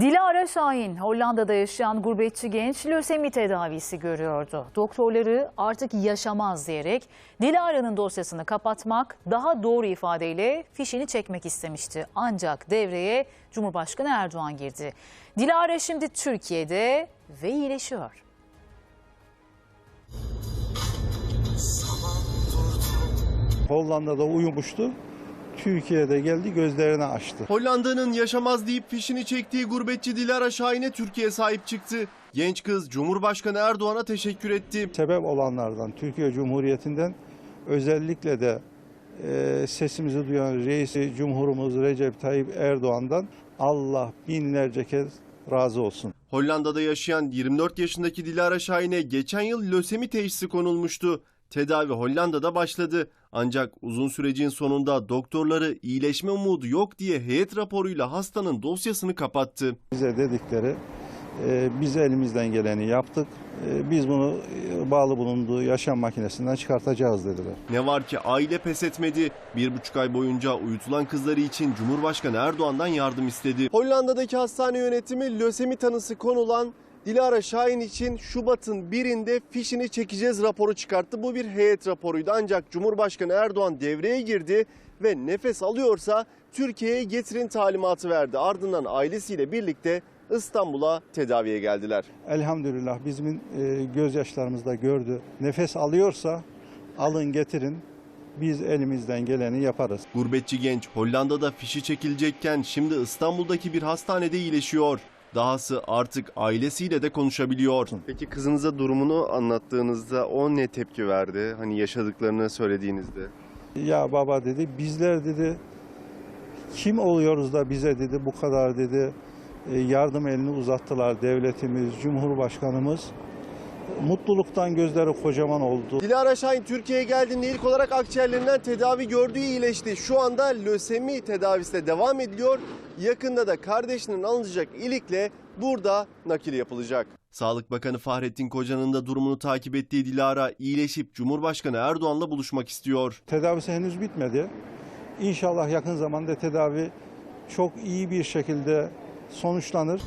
Dilara Şahin, Hollanda'da yaşayan gurbetçi genç lösemi tedavisi görüyordu. Doktorları artık yaşamaz diyerek Dilara'nın dosyasını kapatmak, daha doğru ifadeyle fişini çekmek istemişti. Ancak devreye Cumhurbaşkanı Erdoğan girdi. Dilara şimdi Türkiye'de ve iyileşiyor. Hollanda'da uyumuştu. Türkiye'de geldi gözlerini açtı. Hollanda'nın yaşamaz deyip fişini çektiği gurbetçi Dilara Şahin'e Türkiye sahip çıktı. Genç kız Cumhurbaşkanı Erdoğan'a teşekkür etti. Sebep olanlardan Türkiye Cumhuriyeti'nden özellikle de e, sesimizi duyan reisi Cumhurumuz Recep Tayyip Erdoğan'dan Allah binlerce kez razı olsun. Hollanda'da yaşayan 24 yaşındaki Dilara Şahin'e geçen yıl lösemi teşhisi konulmuştu. Tedavi Hollanda'da başladı. Ancak uzun sürecin sonunda doktorları iyileşme umudu yok diye heyet raporuyla hastanın dosyasını kapattı. Bize dedikleri e, biz elimizden geleni yaptık. E, biz bunu e, bağlı bulunduğu yaşam makinesinden çıkartacağız dediler. Ne var ki aile pes etmedi. Bir buçuk ay boyunca uyutulan kızları için Cumhurbaşkanı Erdoğan'dan yardım istedi. Hollanda'daki hastane yönetimi lösemi tanısı konulan Dilara Şahin için Şubat'ın birinde fişini çekeceğiz raporu çıkarttı. Bu bir heyet raporuydu ancak Cumhurbaşkanı Erdoğan devreye girdi ve nefes alıyorsa Türkiye'ye getirin talimatı verdi. Ardından ailesiyle birlikte İstanbul'a tedaviye geldiler. Elhamdülillah bizim e, gözyaşlarımız da gördü. Nefes alıyorsa alın getirin. Biz elimizden geleni yaparız. Gurbetçi genç Hollanda'da fişi çekilecekken şimdi İstanbul'daki bir hastanede iyileşiyor. Dahası artık ailesiyle de konuşabiliyor. Peki kızınıza durumunu anlattığınızda o ne tepki verdi? Hani yaşadıklarını söylediğinizde. Ya baba dedi bizler dedi kim oluyoruz da bize dedi bu kadar dedi e, yardım elini uzattılar devletimiz, cumhurbaşkanımız. Mutluluktan gözleri kocaman oldu. Dilara Şahin Türkiye'ye geldiğinde ilk olarak akciğerlerinden tedavi gördüğü iyileşti. Şu anda lösemi tedavisine devam ediliyor. Yakında da kardeşinin alınacak ilikle burada nakil yapılacak. Sağlık Bakanı Fahrettin Koca'nın da durumunu takip ettiği Dilara iyileşip Cumhurbaşkanı Erdoğan'la buluşmak istiyor. Tedavisi henüz bitmedi. İnşallah yakın zamanda tedavi çok iyi bir şekilde sonuçlanır.